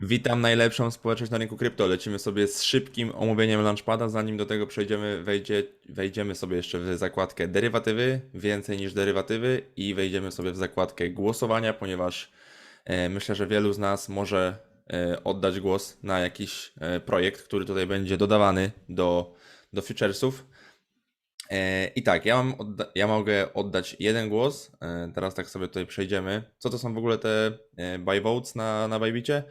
Witam najlepszą społeczność na rynku krypto. Lecimy sobie z szybkim omówieniem Launchpada. Zanim do tego przejdziemy, wejdzie, wejdziemy sobie jeszcze w zakładkę derywatywy, więcej niż derywatywy i wejdziemy sobie w zakładkę głosowania, ponieważ e, myślę, że wielu z nas może e, oddać głos na jakiś e, projekt, który tutaj będzie dodawany do, do futuresów. E, I tak, ja, mam ja mogę oddać jeden głos. E, Teraz tak sobie tutaj przejdziemy. Co to są w ogóle te e, buy votes na, na Bybitcie?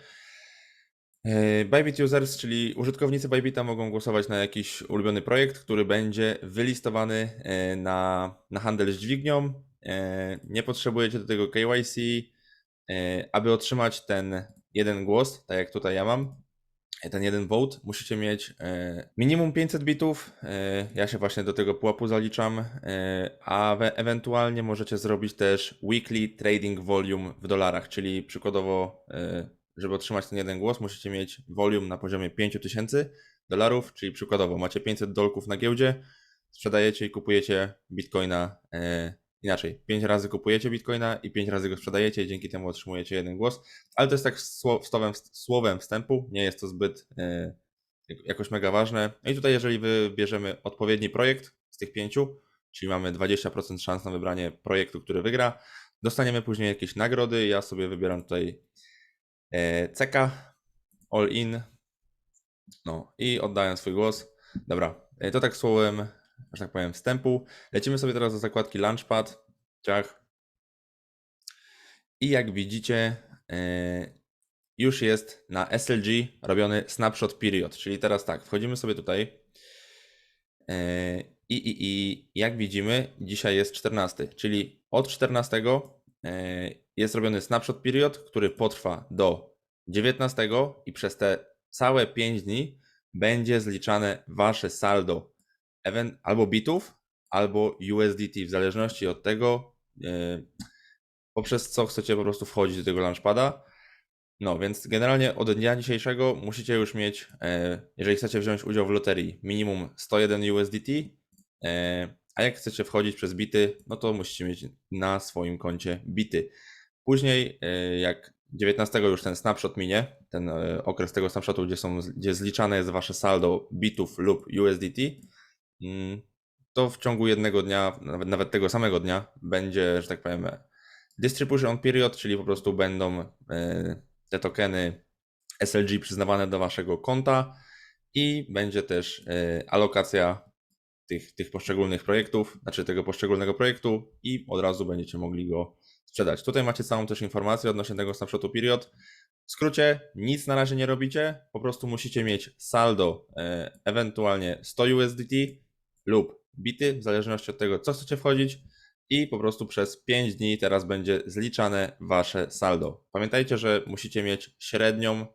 E, Bybit users, czyli użytkownicy Bybita mogą głosować na jakiś ulubiony projekt, który będzie wylistowany e, na, na handel z dźwignią. E, Nie potrzebujecie do tego KYC. Aby otrzymać ten jeden głos, tak jak tutaj ja mam, ten jeden vote, musicie mieć minimum 500 bitów. Ja się właśnie do tego pułapu zaliczam, a we- ewentualnie możecie zrobić też weekly trading volume w dolarach, czyli przykładowo, żeby otrzymać ten jeden głos, musicie mieć volume na poziomie 5000 dolarów, czyli przykładowo macie 500 dolków na giełdzie, sprzedajecie i kupujecie bitcoina e, inaczej. 5 razy kupujecie bitcoina i 5 razy go sprzedajecie i dzięki temu otrzymujecie jeden głos. Ale to jest tak sło- słowem, słowem wstępu, nie jest to zbyt e, jakoś mega ważne. No i tutaj, jeżeli wybierzemy odpowiedni projekt z tych pięciu, czyli mamy 20% szans na wybranie projektu, który wygra, dostaniemy później jakieś nagrody. Ja sobie wybieram tutaj CK, All In, no i oddaję swój głos. Dobra, e, to tak słowem, że tak powiem, wstępu. Lecimy sobie teraz do zakładki Launchpad, ciach. I jak widzicie, e, już jest na SLG robiony snapshot period, czyli teraz tak, wchodzimy sobie tutaj e, i, i, i jak widzimy, dzisiaj jest 14, czyli od 14 e, jest robiony snapshot period, który potrwa do 19 i przez te całe 5 dni będzie zliczane wasze saldo albo bitów, albo USDT, w zależności od tego, e, poprzez co chcecie po prostu wchodzić do tego launchpada. No, więc generalnie od dnia dzisiejszego musicie już mieć, e, jeżeli chcecie wziąć udział w loterii, minimum 101 USDT, e, a jak chcecie wchodzić przez bity, no to musicie mieć na swoim koncie bity. Później, e, jak 19 już ten snapshot minie, ten e, okres tego snapshotu, gdzie, są, gdzie zliczane jest wasze saldo bitów lub USDT, mm, to w ciągu jednego dnia, nawet, nawet tego samego dnia, będzie, że tak powiem, distribution period, czyli po prostu będą e, te tokeny SLG przyznawane do waszego konta i będzie też alokacja tych, tych poszczególnych projektów, znaczy tego poszczególnego projektu i od razu będziecie mogli go sprzedać. Tutaj macie całą też informację odnośnie tego snapshotu period. W skrócie, nic na razie nie robicie, po prostu musicie mieć saldo, e, ewentualnie 100 USDT lub bity, w zależności od tego, co chcecie wchodzić i po prostu przez 5 dni teraz będzie zliczane wasze saldo. Pamiętajcie, że musicie mieć średnią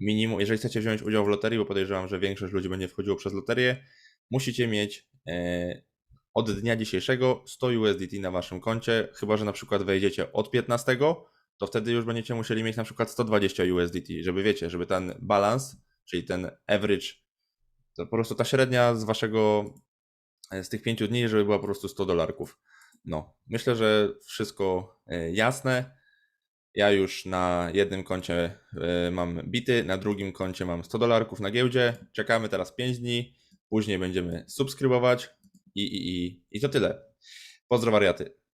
minimum, jeżeli chcecie wziąć udział w loterii, bo podejrzewam, że większość ludzi będzie wchodziło przez loterię, musicie mieć od dnia dzisiejszego 100 USDT na waszym koncie, chyba że na przykład wejdziecie od 15, to wtedy już będziecie musieli mieć na przykład 120 USDT, żeby wiecie, żeby ten balans, czyli ten average, to po prostu ta średnia z waszego, e, z tych 5 dni, żeby była po prostu 100 dolarków. No, myślę, że wszystko e, jasne. Ja już na jednym koncie e, mam bity, na drugim koncie mam 100 dolarków na giełdzie. Czekamy teraz 5 dni, później będziemy subskrybować i, i, i, i to tyle. Pozdro wariaty.